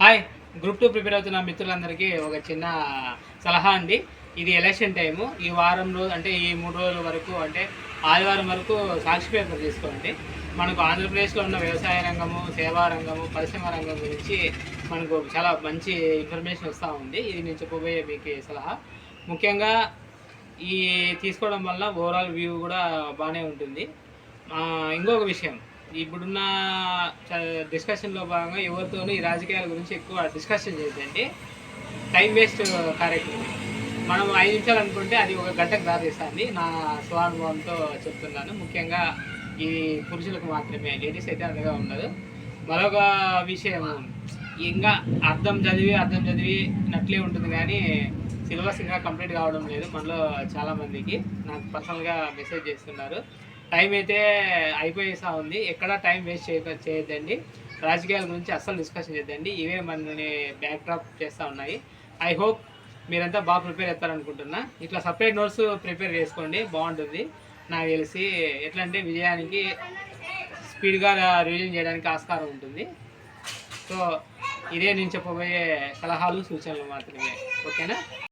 Hi. Group two prepare అవుతున్న మిత్రులందరికీ ఒక చిన్న సలహా అండి. ఇది ఎలక్షన్ టైము. ఈ వారం రోజు అంటే ఈ మూడు రోజుల వరకు అంటే ఆదివారం వరకు సాక్షి పేపర్ తీసుకోండి. మనకు ఆంధ్రప్రదేశ్లో ఉన్న వ్యవసాయ రంగము సేవా రంగము పరిశ్రమ రంగం గురించి మనకు చాలా మంచి ఇన్ఫర్మేషన్ వస్తూ ఉంది. ఇది నేను చెప్పబోయే మీకు సలహా. ముఖ్యంగా ఈ తీసుకోవడం వల్ల ఓవరాల్ వ్యూ కూడా బాగానే ఉంటుంది. ఇంకొక విషయం. ఇప్పుడున్న డిస్కషన్లో భాగంగా ఎవరితోనూ ఈ రాజకీయాల గురించి ఎక్కువ డిస్కషన్ చేయదండి టైం వేస్ట్ కార్యక్రమం మనం ఐదు నిమిషాలు అనుకుంటే అది ఒక గంటకు దారిస్తుంది నా స్వానుభవంతో చెప్తున్నాను. ముఖ్యంగా ఇది పురుషులకు మాత్రమే లేడీస్ అయితే అంతగా ఉండదు మరొక విషయం ఇంకా అర్థం చదివి అర్థం చదివి నట్లే ఉంటుంది కానీ సిలబస్ ఇంకా కంప్లీట్ కావడం లేదు. మనలో చాలామందికి నాకు పర్సనల్గా మెసేజ్ చేస్తున్నారు. టైం అయితే అయిపోయేసా ఉంది. ఎక్కడ టైం వేస్ట్ చేయ చేయొద్దండి. రాజకీయాల గురించి అస్సలు డిస్కషన్ చేద్దండి ఇవే మనల్ని బ్యాక్ డ్రాప్ చేస్తూ ఉన్నాయి. ఐ హోప్ మీరంతా బాగా ప్రిపేర్ అవుతారనుకుంటున్నా. ఇట్లా సపరేట్ నోట్స్ ప్రిపేర్ చేసుకోండి. బాగుంటుంది. నాకు తెలిసి ఎట్లా అంటే విజయానికి స్పీడ్గా రివిజన్ చేయడానికి ఆస్కారం ఉంటుంది. సో ఇదే నేను చెప్పబోయే సలహాలు సూచనలు మాత్రమే. ఓకేనా?